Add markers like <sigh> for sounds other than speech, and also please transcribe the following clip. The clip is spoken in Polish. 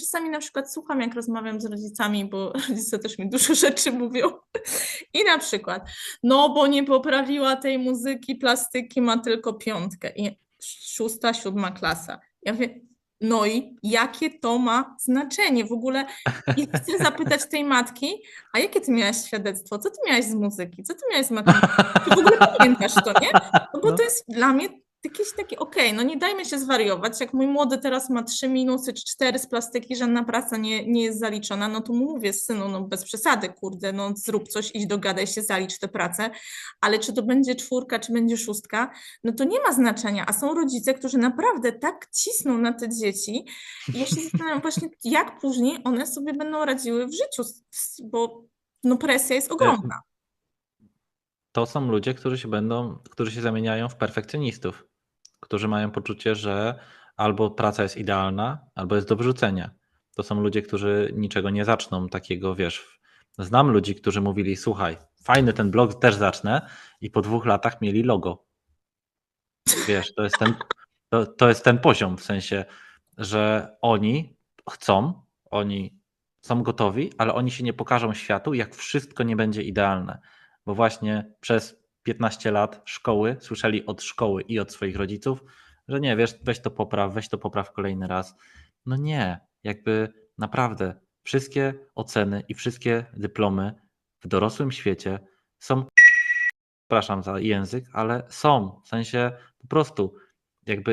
czasami na przykład słucham, jak rozmawiam z rodzicami, bo <laughs> rodzice też mi dużo rzeczy mówią. I na przykład, no bo nie poprawiła tej muzyki, plastyki, ma tylko piątkę. I szósta, siódma klasa. Ja mówię, no i jakie to ma znaczenie w ogóle? I chcę zapytać tej matki, a jakie ty miałaś świadectwo? Co ty miałaś z muzyki? Co ty miałaś z matematyki? Czy w ogóle pamiętasz to, nie? No bo No. to jest dla mnie jakieś takie, okej, no nie dajmy się zwariować. Jak mój młody teraz ma trzy minusy czy cztery z plastyki, żadna praca nie, nie jest zaliczona, no to mu mówię, synu, no bez przesady, kurde, no zrób coś, idź dogadaj się, zalicz tę pracę, ale czy to będzie czwórka, czy będzie szóstka, no to nie ma znaczenia, a są rodzice, którzy naprawdę tak cisną na te dzieci i ja się zastanawiam właśnie, jak później one sobie będą radziły w życiu, bo no presja jest ogromna. To są ludzie, którzy się będą, którzy się zamieniają w perfekcjonistów, którzy mają poczucie, że albo praca jest idealna, albo jest do wyrzucenia. To są ludzie, którzy niczego nie zaczną takiego, wiesz. Znam ludzi, którzy mówili: Słuchaj, fajny ten blog, też zacznę, i po dwóch latach mieli logo. Wiesz, to jest ten, to, to jest ten poziom, w sensie, że oni chcą, oni są gotowi, ale oni się nie pokażą światu, jak wszystko nie będzie idealne. Bo właśnie przez 15 lat szkoły słyszeli od szkoły i od swoich rodziców, że nie, wiesz, weź to popraw, weź to popraw kolejny raz. No nie, jakby naprawdę wszystkie oceny i wszystkie dyplomy w dorosłym świecie są, przepraszam za język, ale są, w sensie po prostu jakby